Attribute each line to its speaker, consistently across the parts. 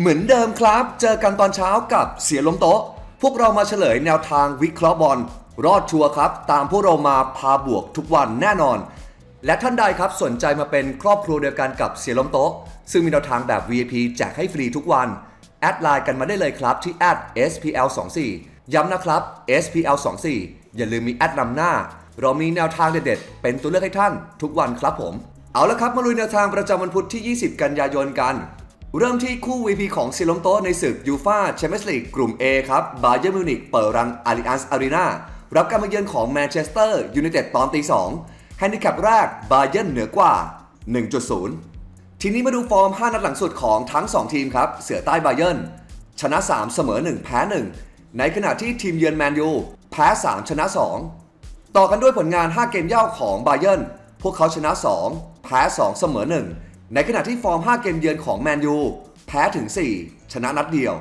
Speaker 1: เหมือนเดิมครับ เจอกันตอนเช้ากับเสียลมโต๊ะ พวกเรามาเฉลยแนวทางวิเคราะห์บอลรอดชัวร์ครับ ตามพวกเรามาพาบวกทุกวันแน่นอน และท่านใดครับสนใจมาเป็นครอบครัวเดียวกันกับเสียลมโต๊ะ ซึ่งมีแนวทางแบบ VIP แจกให้ฟรีทุกวัน แอดไลน์กันมาได้เลยครับที่ @spl24 ย้ำนะครับ spl24 อย่าลืมมีแอดนำหน้า เรามีแนวทางเด็ดๆเป็นตัวเลือกให้ท่าน ทุกวันครับผม เอาละครับมาลุยแนวทางประจำวันพุธที่ 20 กันยายนกัน เริ่มที่คู่ VP ของซิลมโตในศึกยูฟาแชมเปี้ยนส์ลีกกลุ่ม A ครับบาเย r n m มิวนิกเปิดรังอาริอันส์อารีนารับการมาเยือนของแมนเชสเตอร์ยูไนเต็ดตอนตี2แฮนดิแคปแรกบาเย r n เหนือกว่า 1.0 ทีนี้มาดูฟอร์ม 5 นัดหลังสุดของทั้ง 2 ทีมครับ เสือใต้บาเย r n ชนะ 3 เสมอ 1 แพ้ 1 ในขณะที่ทีมเยือนแมนยูแพ้ 3 ชนะ 2 ต่อกันด้วยผลงาน 5 เกมเย่าของบาเย r n พวกเขาชนะ 2 แพ้ 2 เสมอ 1 ในขณะที่ฟอร์ม 5 เกมเยือนของแมนยูแพ้ถึง 4 ชนะนัดเดียว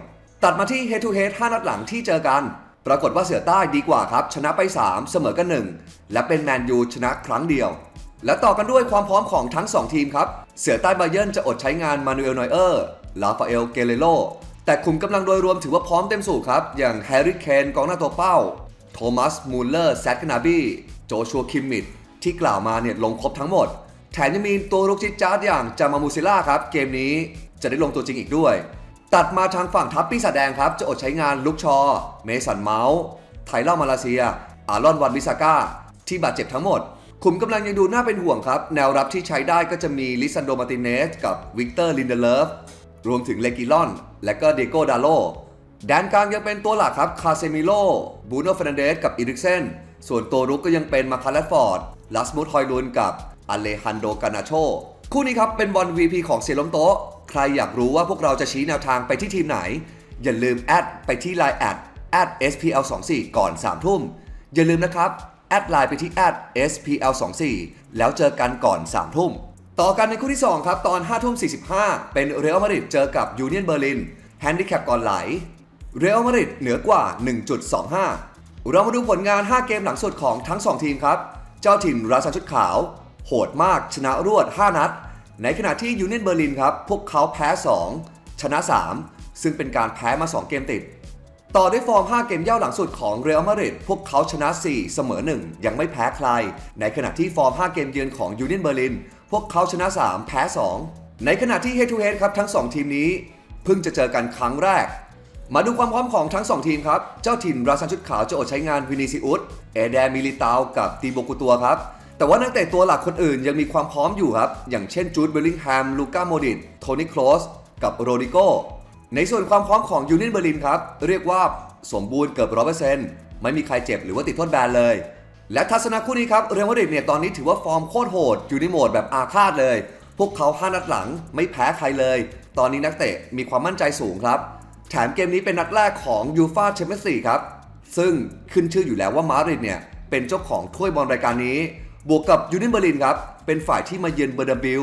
Speaker 1: ตัดมาที่ Head to Head 5 นัดหลังที่เจอกัน ปรากฏว่าเสือใต้ดีกว่าครับ ชนะไป 3 เสมอกัน 1 และเป็นแมนยูชนะครั้งเดียว และต่อกันด้วยความพร้อมของทั้ง 2 ทีมครับ เสือใต้บาเยิร์นจะอดใช้งานมานูเอลนอยเออร์ลาฟาเอลเกเรโลแต่คุมกำลังโดยรวมถือว่าพร้อมเต็มสูบครับ อย่างแฮร์รี่เคนกองหน้าตัวเป้า โทมัสมูลเลอร์แซดกนาบี้โจชัวคิมมิดที่กล่าวมาเนี่ยลงครบทั้งหมด แถมยังมีตัวรุกจิตจาร์ดอย่างจามามูซิล่าครับ เกมนี้จะได้ลงตัวจริงอีกด้วย ตัดมาทางฝั่งทัพปีศาจแดงครับ จะอดใช้งานลุกชอ เมสันเมาส์ไทเลอร์มาเลเซีย อารอนวันวิซาก้า ที่บาดเจ็บทั้งหมดคุมกำลังยังดูน่าเป็นห่วงครับ แนวรับที่ใช้ได้ก็จะมีลิซันโดมาติเนสกับวิกเตอร์ลินเดเลฟรวมถึงเลกิลอน และก็เดโกดาโลแดนกลางยังเป็นตัวหลักครับคาเซมิโลบูโนเฟรนเดสกับอีริกเซนส่วนตัวรุกก็ยังเป็นมาคาร์ลฟอร์ดลัสมูทฮอยลุนกับ อเลฮันโดกานาโชคู่นี้ครับเป็นบอล VP ของเซลมโตะใครอยากรู้ว่าพวกเราจะชี้แนวทางไปที่ทีมไหน อย่าลืมแอดไปที่ Line แอดแอด SPL24 ก่อน 3 ทุ่ม อย่าลืมนะครับ แอดไลน์ไปที่แอด SPL24 แล้วเจอกันก่อน 3 ทุ่ม ต่อกันในคู่ที่ 2 ครับ ตอน5ทุ่ม 45 เป็นเรอัลมาดริดเจอกับยูเนียนเบอร์ลินแฮนดิแคปก่อนไหลเรอัลมาดริดเหนือกว่า 1.25 เรามาดูผลงาน 5 เกมหลังสุดของทั้ง 2 ทีมครับ เจ้าถิ่นราชันชุดขาว โหดมากชนะรวด 5 นัด ในขณะที่ยูเนียนเบอร์ลินครับ พวกเขาแพ้ 2 ชนะ 3 ซึ่งเป็นการแพ้มา 2 เกมติด ต่อด้วยฟอร์ม 5 เกมเย่าหลังสุดของเรอัลมาดริดพวกเขาชนะ 4 เสมอ 1 ยังไม่แพ้ใคร ในขณะที่ฟอร์ม 5 เกมเยือนของยูเนียนเบอร์ลินพวกเขาชนะ 3 แพ้ 2 ในขณะที่ Head to Head ครับทั้ง 2 ทีมนี้ เพิ่งจะเจอกันครั้งแรกมาดูความพร้อมของทั้ง 2 ทีมครับ เจ้าถิ่นราชันชุดขาวจะอดใช้งานวินิซิอุสเอเดมิลิตาวกับตีโบกุตัวครับ แต่ว่านักเตะตัวหลักคนอื่นยังมีความพร้อมอยู่ครับ อย่างเช่นจูดเบลลิงแฮม ลูก้าโมดิตโทนี่ครอสกับโรดิโกในส่วนความพร้อมของยูเนียนเบอร์ลินครับ เรียกว่าสมบูรณ์เกือบร้อยเปอร์เซ็นต์ไม่มีใครเจ็บหรือว่าติดโทษแบนเลย และทัศนะคู่นี้ครับ เรอัลมาดริดเนี่ยตอนนี้ถือว่าฟอร์มโคตรโหดอยู่ในโหมดแบบอาฆาตเลย พวกเขา5นัดหลังไม่แพ้ใครเลย ตอนนี้นักเตะมีความมั่นใจสูงครับแถมเกมนี้เป็นนัดแรกของยูฟาแชมเปี้ยนส์ลีกครับซึ่งขึ้นชื่ออยู่แล้วว่ามาดริดเนี่ยเป็นเจ้าของถ้วยบอลรายการนี้ บวกกับยูเนียนเบอร์ลินครับเป็นฝ่ายที่มาเยือนเบอร์นาบิล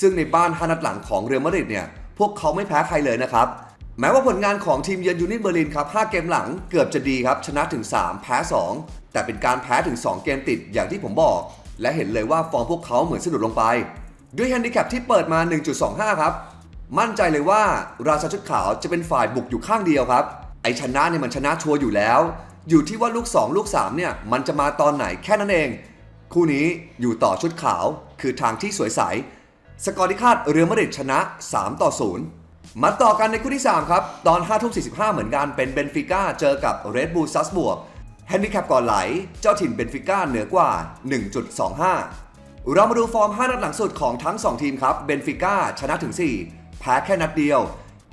Speaker 1: ซึ่งในบ้าน5นัดหลังของเรอัลมาดริดเนี่ยพวกเขาไม่แพ้ใครเลยนะครับแม้ว่าผลงานของทีมเยือนยูเนียนเบอร์ลินครับ5เกมหลังเกือบจะดีครับชนะถึง 3 แพ้ 2 แต่เป็นการแพ้ถึง 2 เกมติดอย่างที่ผมบอก และเห็นเลยว่าฟอร์มพวกเขาเหมือนสะดุดลงไป ด้วยแฮนดิแคปที่เปิดมา 1.25 ครับ มั่นใจเลยว่าราชาชุดขาวจะเป็นฝ่ายบุกอยู่ข้างเดียวครับ ไอชนะเนี่ยมันชนะชัวร์อยู่แล้ว อยู่ที่ว่าลูก 2 ลูก 3 เนี่ยมันจะมาตอนไหนแค่นั้นเอง คู่นี้อยู่ต่อชุดขาวคือทางที่สวยใส สกอร์ที่คาดเรือมาดริดชนะ 3 ต่อ 0 มาต่อกันในคู่ที่ 3 ครับ ตอน5ทุ่ม45 เหมือนกันเป็นเบนฟิก้าเจอกับเรดบูลซัสบวกแฮนดิแคปก่อนไหล เจ้าถิ่นเบนฟิก้าเหนือกว่า 1.25 เรามาดูฟอร์ม 5 นัดหลังสุดของทั้ง 2 ทีมครับ เบนฟิก้าชนะถึง 4 แพ้แค่นัดเดียว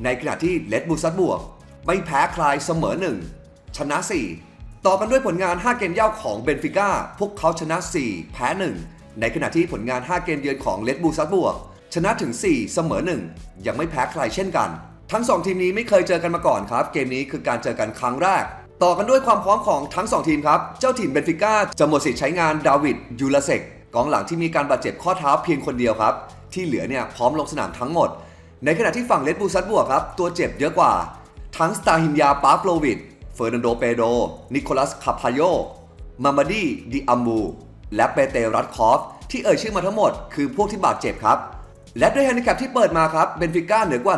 Speaker 1: ในขณะที่เลดบูลซัสบวก ไม่แพ้ใครเสมอ 1 ชนะ 4 ต่อกันด้วยผลงาน 5 เกมเย่าของเบนฟิก้าพวกเขาชนะ 4 แพ้ 1 ในขณะที่ผลงาน 5 เกมเยือนของเลดบูซัสบวกชนะถึง 4 เสมอ 1 ยังไม่แพ้ใครเช่นกัน ทั้ง 2 ทีมนี้ไม่เคยเจอกันมาก่อนครับ เกมนี้คือการเจอกันครั้งแรก ต่อกันด้วยความพร้อมของทั้ง 2 ทีมครับ เจ้าถิ่นเบนฟิก้าจะหมดสิทธิ์ใช้งานดาวิดยูลาเซกกองหลังที่มีการบาดเจ็บข้อเท้าเพียงคนเดียวครับ ที่เหลือเนี่ยพร้อมลงสนามทั้งหมด ในขณะที่ฝั่งเลดบูซัสบวกครับตัวเจ็บเยอะกว่า ทั้งสตาฮินยาปาฟโลวิด เฟอร์นันโดเปโด นิโคลัสคาพาโย มามาดีดิอัมบู และเปเตรัตคอฟ ที่เอ่ยชื่อมาทั้งหมดคือพวกที่บาดเจ็บครับ และด้วยแฮนดิแคปที่เปิดมาครับ เบนฟิก้าเหนือกว่า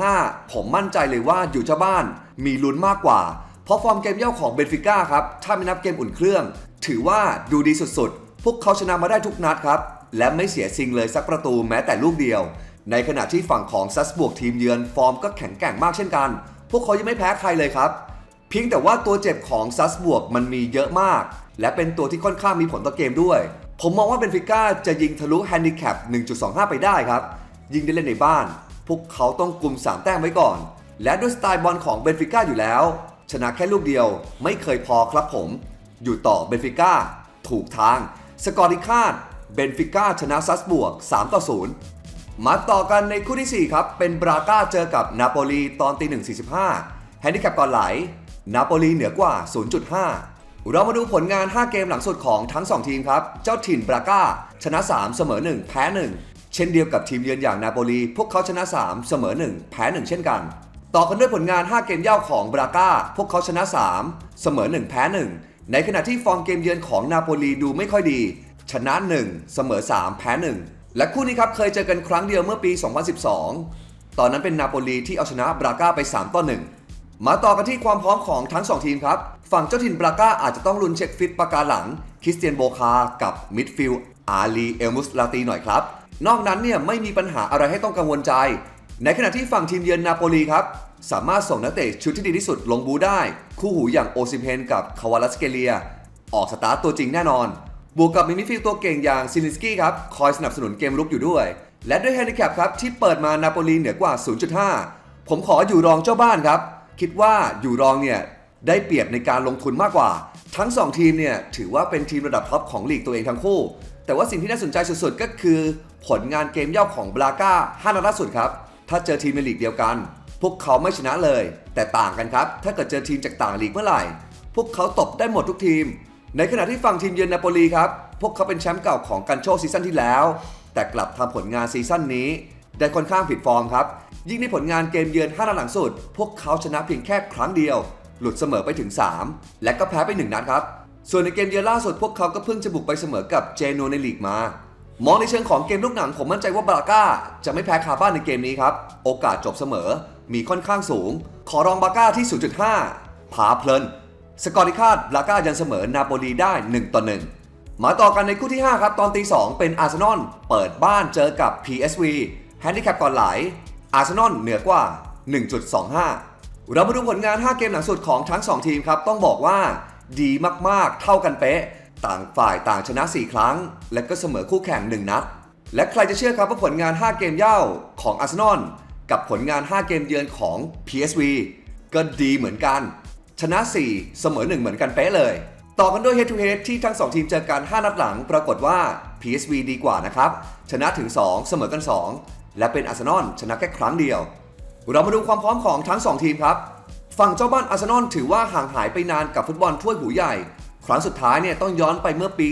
Speaker 1: 1.25 ผมมั่นใจเลยว่าอยู่เจ้าบ้าน มีลุ้นมากกว่า เพราะฟอร์มเกมเย่าของเบนฟิก้าครับ ถ้าไม่นับเกมอุ่นเครื่อง ถือว่าดูดีสุดๆ พวกเขาชนะมาได้ทุกนัดครับ และไม่เสียซิงเลยสักประตูแม้แต่ลูกเดียว ในขณะที่ฝั่งของซัสบวกทีมเยือนฟอร์มก็แข็งแกร่งมากเช่นกัน พวกเขายังไม่แพ้ใครเลยครับ เพียงแต่ว่าตัวเจ็บของซัสบวกมันมีเยอะมาก และเป็นตัวที่ค่อนข้างมีผลต่อเกมด้วย ผมมองว่าเบนฟิก้าจะยิงทะลุแฮนดิแคป 1.25 ไปได้ครับ ยิงได้เล่นในบ้าน พวกเขาต้องกลุ่ม 3 แต้มไว้ก่อน และด้วยสไตล์บอลของเบนฟิก้าอยู่แล้ว ชนะแค่ลูกเดียวไม่เคยพอครับผม อยู่ต่อเบนฟิก้าถูกทาง สกอร์ที่คาดเบนฟิก้าชนะซัสบวก3ต่อ0มาต่อกันในคู่ที่ 4 ครับ เป็นบราก้าเจอกับนาโปลีตอนตี1.45แฮนดิแคปก่อนไหล นาโปลีเหนือกว่า 0.5 เรามาดูผลงาน 5 เกมหลังสุดของทั้ง 2 ทีมครับ เจ้าถิ่นบราก้า ชนะ 3 เสมอ 1 แพ้ 1 เช่นเดียวกับทีมเยือนอย่างนาโปลี พวกเขาชนะ 3 เสมอ 1 แพ้ 1 เช่นกัน ต่อกันด้วยผลงาน 5 เกมเย่าของบราก้า พวกเขาชนะ 3 เสมอ 1 แพ้ 1 ในขณะที่ฟอร์มเกมเยือนของนาโปลีดูไม่ค่อยดี ชนะ 1 เสมอ 3 แพ้ 1 และคู่นี้ครับเคยเจอกันครั้งเดียวเมื่อปี 2012 ตอนนั้นเป็นนาโปลีที่เอาชนะบราก้าไป 3 ต่อ 1 มาต่อกันที่ความพร้อมของทั้ง 2 ทีมครับ ฝั่งเจ้าถิ่นบราก้าอาจจะต้องลุ้นเช็คฟิตประการหลัง คริสเตียนโบคา กับมิดฟิลด์อาลีเอลมุสลาตีหน่อยครับ นอกนั้นเนี่ยไม่มีปัญหาอะไรให้ต้องกังวลใจ ในขณะที่ฝั่งทีมเยือนนาโปลีครับ สามารถส่งนักเตะชุดที่ดีที่สุดลงบูได้ คู่หูอย่างโอซิเพนกับคาวาลัสเกเลีย ออกสตาร์ตตัวจริงแน่นอน บวกกับมีมิดฟิลด์ตัวเก่งอย่างซิลิสกี้ครับคอยสนับสนุนเกมรุกอยู่ด้วย และด้วยแฮนดิแคปครับที่เปิดมานาโปลีเหนือกว่า 0.5 ผมขออยู่รองเจ้าบ้านครับ คิดว่าอยู่รองเนี่ยได้เปรียบในการลงทุนมากกว่า ทั้ง 2 ทีมเนี่ยถือว่าเป็นทีมระดับท็อปของลีกตัวเองทั้งคู่ แต่ว่าสิ่งที่น่าสนใจสุดๆ ก็คือ ผลงานเกมเย่าของบราก้า5นัดล่าสุดครับ ถ้าเจอทีมในลีกเดียวกัน พวกเขาไม่ชนะเลย แต่ต่างกันครับ ถ้าเกิดเจอทีมจากต่างลีกเมื่อไหร่ พวกเขาตบได้หมดทุกทีม ในขณะที่ฝั่งทีมเยือนนาโปลีครับพวกเขาเป็นแชมป์เก่าของกันโชซีซั่นที่แล้ว แต่กลับทำผลงานซีซั่นนี้ ได้ค่อนข้างผิดฟอร์มครับ ยิ่งในผลงานเกมเยือน5นัดหลังสุด พวกเขาชนะเพียงแค่ครั้งเดียว หลุดเสมอไปถึง 3 และก็แพ้ไป 1 นัดครับ ส่วนในเกมเยือนล่าสุดพวกเขาก็เพิ่งจะบุกไปเสมอกับเจโนในลีกมามองในเชิงของเกมลูกหนังผมมั่นใจว่าบราก้าจะไม่แพ้คาบ้านในเกมนี้ครับ โอกาสจบเสมอมีค่อนข้างสูง ขอรองบราก้าที่ 0.5 ผาเพลิน สกอร์ที่คาดบราก้ายันเสมอนาโปลีได้ 1 ต่อ 1 มาต่อกันในคู่ที่ 5 ครับ ตอนตี 2 เป็นอาร์เซนอลเปิดบ้านเจอกับ PSV แฮนดิแคปก่อนไหลอาร์เซนอลเหนือกว่า 1.25 เรามาดูผลงาน 5 เกมหลังสุดของทั้ง 2 ทีมครับ ต้องบอกว่าดีมากๆ เท่ากันเป๊ะ ต่างฝ่ายต่างชนะ 4 ครั้ง และก็เสมอคู่แข่ง 1 นัด และใครจะเชื่อครับว่าผลงาน 5 เกมเย่าของอาร์เซนอลกับผลงาน 5 เกมเยือนของ PSV ก็ดีเหมือนกัน ชนะ 4 เสมอ 1 เหมือนกันเป๊ะเลย ต่อกันด้วย head to head ที่ทั้ง 2 ทีมเจอกัน 5 นัดหลัง ปรากฏว่า PSV ดีกว่านะครับ ชนะถึง 2 เสมอกัน 2 และเป็นอาร์เซนอลชนะแค่ครั้งเดียว เรามาดูความพร้อมของทั้ง 2 ทีมครับ ฝั่งเจ้าบ้านอาร์เซนอลถือว่าห่างหายไปนานกับฟุตบอลถ้วยหูใหญ่ ครั้งสุดท้ายเนี่ยต้องย้อนไปเมื่อปี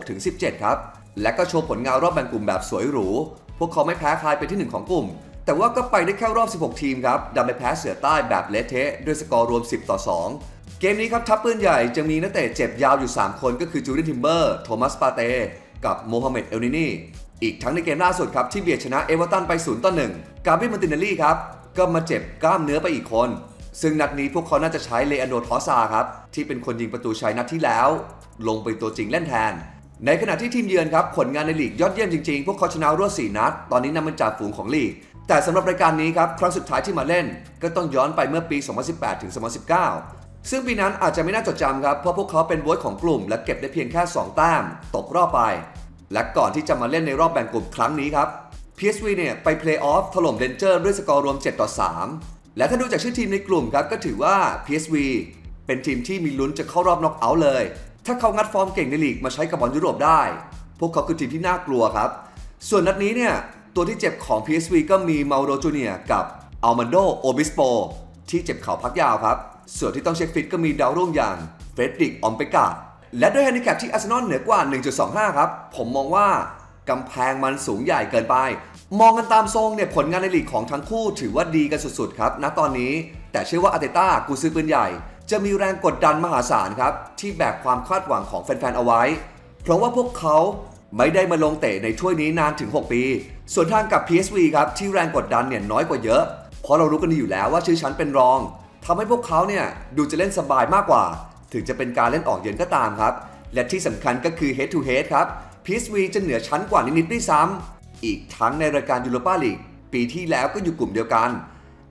Speaker 1: 2016-17 ครับ และก็โชว์ผลงานรอบแบ่งกลุ่มแบบสวยหรู พวกเขาไม่แพ้ใครเป็นที่หนึ่งของกลุ่ม แต่ว่าก็ไปได้แค่รอบ 16 ทีมครับดันไปแพ้เสือใต้แบบเละเทะด้วยสกอร์รวม 10 ต่อ 2เกมนี้ครับทัพปืนใหญ่จะมีนักเตะเจ็บยาวอยู่ 3 คนก็คือจูเลียนทิมเบอร์ โทมัสปาเต กับโมฮัมเหม็ดเอลนินี อีกทั้งในเกมล่าสุดครับที่เบียดชนะเอเวอร์ตันไป0ต่อ1กาเบรียลมตินเนลลี่ครับก็มาเจ็บกล้ามเนื้อไปอีกคน ซึ่งนัดนี้พวกเขาน่าจะใช้เลอันโดทอซาครับที่เป็นคนยิงประตูชัยนัดที่แล้ว ลงเป็นตัวจริงเล่นแทน ในขณะที่ทีมเยือนครับผลงานในลีกยอดเยี่ยมจริงๆ พวกเขาชนะรวด4นัด ตอนนี้นำเป็นจ่าฝูงของลีก แต่สำหรับรายการนี้ครับครั้งสุดท้ายที่มาเล่น ก็ต้องย้อนไปเมื่อปี 2018 ถึง 2019 ซึ่งปีนั้นอาจจะไม่น่าจดจำครับเพราะพวกเขาเป็นบวยของกลุ่ม และเก็บได้เพียงแค่ 2 แต้มตกรอบไป และก่อนที่จะมาเล่นในรอบแบ่งกลุ่มครั้งนี้ครับ PSV เนี่ยไปเพลย์ออฟถล่มเดนเจอร์ด้วยสกอร์รวม 7 ต่อ 3 และถ้าดูจากชื่อทีมในกลุ่มครับ ก็ถือว่า PSV เป็นทีมที่มีลุ้นจะเข้ารอบน็อกเอาท์เลย ถ้าเขางัดฟอร์มเก่งในลีกมาใช้กับบอลยุโรปได้ พวกเขาคือทีมที่น่ากลัวครับ ส่วนนัดนี้เนี่ยตัวที่เจ็บของ PSV ก็มีมาโรจูเนียกับอัลมันโดโอบิสโปที่เจ็บเข่าพักยาวครับ ส่วนที่ต้องเช็คฟิตก็มีดาวรุ่งอย่างเฟรดริกออมเปกา และด้วยแฮนดิแคปที่อาร์เซนอลเหนือกว่า 1.25 ครับ ผมมองว่ากำแพงมันสูงใหญ่เกินไป มองกันตามทรงเนี่ยผลงานในลีกของทั้งคู่ถือว่าดีกันสุดๆครับณตอนนี้แต่เชื่อว่าอาร์เตต้ากูซื้อปืนใหญ่ จะมีแรงกดดันมหาศาลครับ ที่แบกความคาดหวังของแฟนๆเอาไว้ เพราะว่าพวกเขาไม่ได้มาลงเตะในถ้วยนี้นานถึง 6 ปี ส่วนทางกับ PSV ครับที่แรงกดดันเนี่ยน้อยกว่าเยอะ เพราะเรารู้กันดีอยู่แล้วว่าชื่อชั้นเป็นรองทำให้พวกเขาเนี่ยดูจะเล่นสบายมากกว่า ถึงจะเป็นการเล่นออกเย็นก็ตามครับ และที่สำคัญก็คือ head to head ครับ PSV จะเหนือชั้นกว่านิดๆด้วยซ้ำอีกทั้งในรายการยูโรปาลีกปีที่แล้วก็อยู่กลุ่มเดียวกัน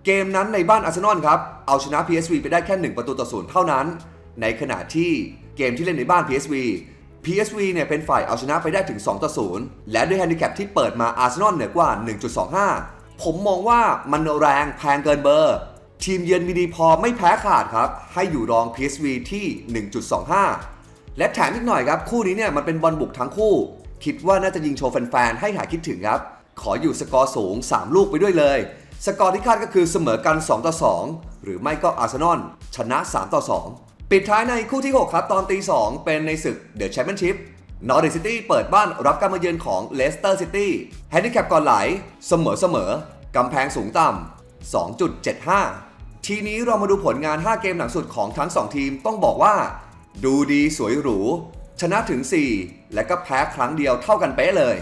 Speaker 1: เกมนั้นในบ้านอาร์เซนอลครับ เอาชนะ PSV ไปได้แค่ 1 ประตูต่อศูนย์เท่านั้น ในขณะที่เกมที่เล่นในบ้าน PSV PSV เนี่ยเป็นฝ่ายเอาชนะไปได้ถึง 2 ต่อ 0 และด้วยแฮนดิแคปที่เปิดมาอาร์เซนอลเหนือกว่า 1.25 ผมมองว่ามันแรงแพงเกินเบอร์ ทีมเยือนมีดีพอไม่แพ้ขาดครับ ให้อยู่รอง PSV ที่ 1.25 และแถมอีกหน่อยครับ คู่นี้เนี่ยมันเป็นบอลบุกทั้งคู่ คิดว่าน่าจะยิงโชว์แฟนๆ ให้หายคิดถึงครับ ขออยู่สกอร์สูง 3 ลูกไปด้วยเลย สกอร์ที่คาดก็คือเสมอกัน 2 ต่อ 2 หรือไม่ก็อาร์เซนอลชนะ 3 ต่อ 2 ปิดท้ายในคู่ที่ 6 ครับ ตอนตี 2 เป็นในศึกเดอะแชมเปี้ยนชิพนอร์ดิซิตี้เปิดบ้านรับการมาเยือนของเลสเตอร์ซิตี้แฮนดิแคปก่อนไหลเสมอเสมอกำแพงสูงต่ำ2.75 ทีนี้เรามาดูผลงาน 5 เกมหลังสุดของทั้ง 2 ทีมต้องบอกว่า ดูดีสวยหรู ชนะถึง 4 และก็แพ้ครั้งเดียวเท่ากันเป๊ะเลย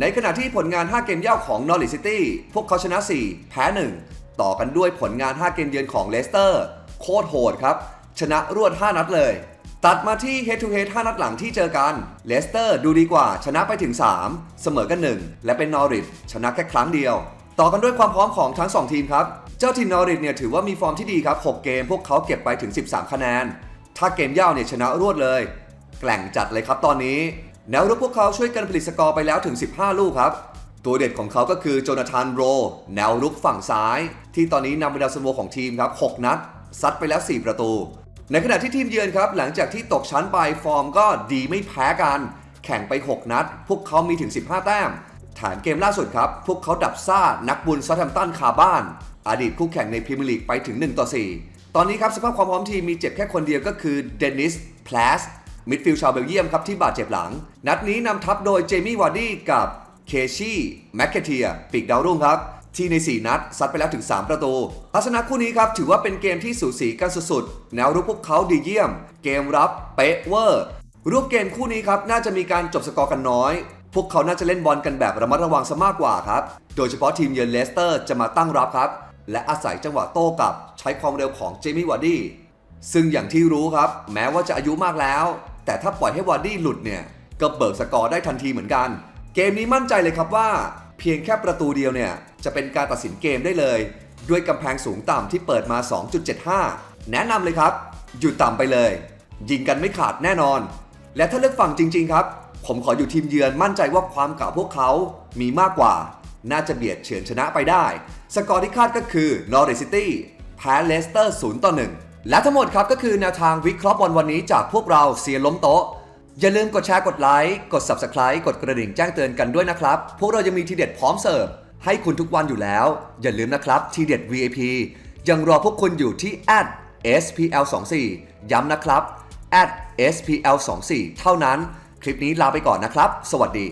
Speaker 1: ในขณะที่ผลงาน 5 เกมเย่าของนอริซิตี้พวกเขาชนะ 4 แพ้ 1 ต่อกันด้วยผลงาน 5 เกมเยือนของเลสเตอร์ โคตรโหดครับ ชนะรวด 5 นัดเลย ตัดมาที่ head to head 5 นัดหลังที่เจอกันเลสเตอร์ดูดีกว่าชนะไปถึง 3 เสมอกัน 1 และเป็นนอริทชนะแค่ครั้งเดียว ต่อกันด้วยความพร้อมของทั้ง 2 ทีมครับ เจ้าทีมนอริทเนี่ยถือว่ามีฟอร์มที่ดีครับ 6 เกมพวกเขาเก็บไปถึง 13 คะแนน ถ้าเกมย่าวเนี่ยชนะรวดเลย แกล่งจัดเลยครับตอนนี้ แนวรุกพวกเขาช่วยกันผลิตสกอร์ไปแล้วถึง 15 ลูกครับ ตัวเด็ดของเขาก็คือโจนาธานโร แนวรุกฝั่งซ้าย ที่ตอนนี้นำเป็นดาวซันโวของทีมครับ 6 นัด ซัดไปแล้ว 4 ประตู ในขณะที่ทีมเยือนครับ หลังจากที่ตกชั้นไปฟอร์มก็ดีไม่แพ้กัน แข่งไป 6 นัด พวกเขามีถึง 15 แต้ม ฐานเกมล่าสุดครับ พวกเขาดับซ่านักบุญซาแทมตันคาบ้าน อดีตคู่แข่งในพรีเมียร์ลีกไปถึง 1 ต่อ 4 ตอนนี้ครับสภาพความพร้อมทีมมีเจ็บแค่คนเดียวก็คือเดนิสพลาสมิดฟิลด์ชาวเบลเยียมครับที่บาดเจ็บหลัง นัดนี้นำทัพโดยเจมี่วาร์ดี้กับเคชี่แมคเคเทียปีกดาวรุ่งครับ ที่ใน 4 นัดซัดไปแล้วถึง 3 ประตูลักษณะคู่นี้ครับถือว่าเป็นเกมที่สูสีกันสุดๆแนวรุกพวกเขาดีเยี่ยม เกมรับเป๊ะเวอร์รูปเกมคู่นี้ครับน่าจะมีการจบสกอร์กันน้อย พวกเขาน่าจะเล่นบอลกันแบบระมัดระวังซะมากกว่าครับ โดยเฉพาะทีมเยือนเลสเตอร์จะมาตั้งรับครับ และอาศัยจังหวะโต้กลับใช้ความเร็วของเจมี่วาร์ดี้ซึ่งอย่างที่รู้ครับ แม้ว่าจะอายุมากแล้ว แต่ถ้าปล่อยให้วาร์ดี้หลุดเนี่ยก็เบิกสกอร์ได้ทันทีเหมือนกัน เกมนี้มั่นใจเลยครับว่า เพียงแค่ประตูเดียวเนี่ยจะเป็นการตัดสินเกมได้เลย ด้วยกำแพงสูงต่ำที่เปิดมา 2.75 แนะนำเลยครับอยู่ต่ำไปเลย ยิงกันไม่ขาดแน่นอน และถ้าเลือกฝั่งจริง ๆ ครับ ผมขออยู่ทีมเยือนมั่นใจว่าความเก่าพวกเขามีมากกว่า น่าจะเบียดเฉือนชนะไปได้ สกอร์ที่คาดก็คือนอริซิตี้แพ้เลสเตอร์0ต่อ1และทั้งหมดครับก็คือแนวทางวิเคราะห์บอลวันนี้จากพวกเราเสียล้มโต๊ะอย่าลืมกดแชร์กดไลค์กด Subscribe กดกระดิ่งแจ้งเตือนกันด้วยนะครับ พวกเรายังมีทีเด็ดพร้อมเสิร์ฟให้คุณทุกวันอยู่แล้ว อย่าลืมนะครับทีเด็ด VIP ยังรอพวกคุณอยู่ที่ @spl24 ย้ำนะครับ @spl24 เท่านั้น คลิปนี้ลาไปก่อนนะครับ สวัสดี